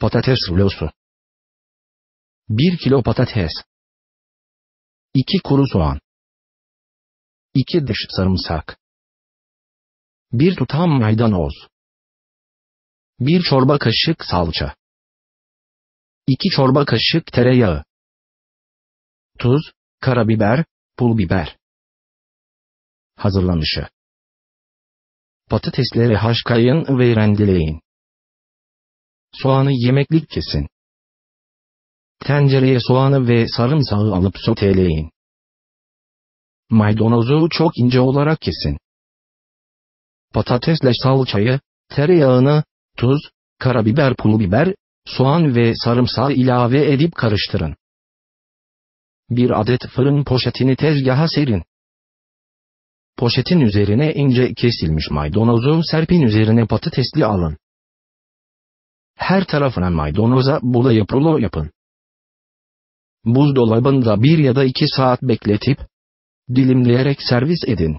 Patates rulosu. 1 kilo patates. 2 kuru soğan. 2 diş sarımsak. 1 tutam maydanoz. 1 çorba kaşık salça. 2 çorba kaşık tereyağı. Tuz, karabiber, pul biber. Hazırlanışı. Patatesleri haşlayın ve rendeleyin. Soğanı yemeklik kesin. Tencereye soğanı ve sarımsağı alıp soteleyin. Maydanozu çok ince olarak kesin. Patatesle salçayı, tereyağını, tuz, karabiber, pul biber, soğan ve sarımsağı ilave edip karıştırın. Bir adet fırın poşetini tezgaha serin. Poşetin üzerine ince kesilmiş maydanozu serpin üzerine patatesli alın. Her tarafına maydanoza bulayıp rulo yapın. Buzdolabında bir ya da iki saat bekletip, dilimleyerek servis edin.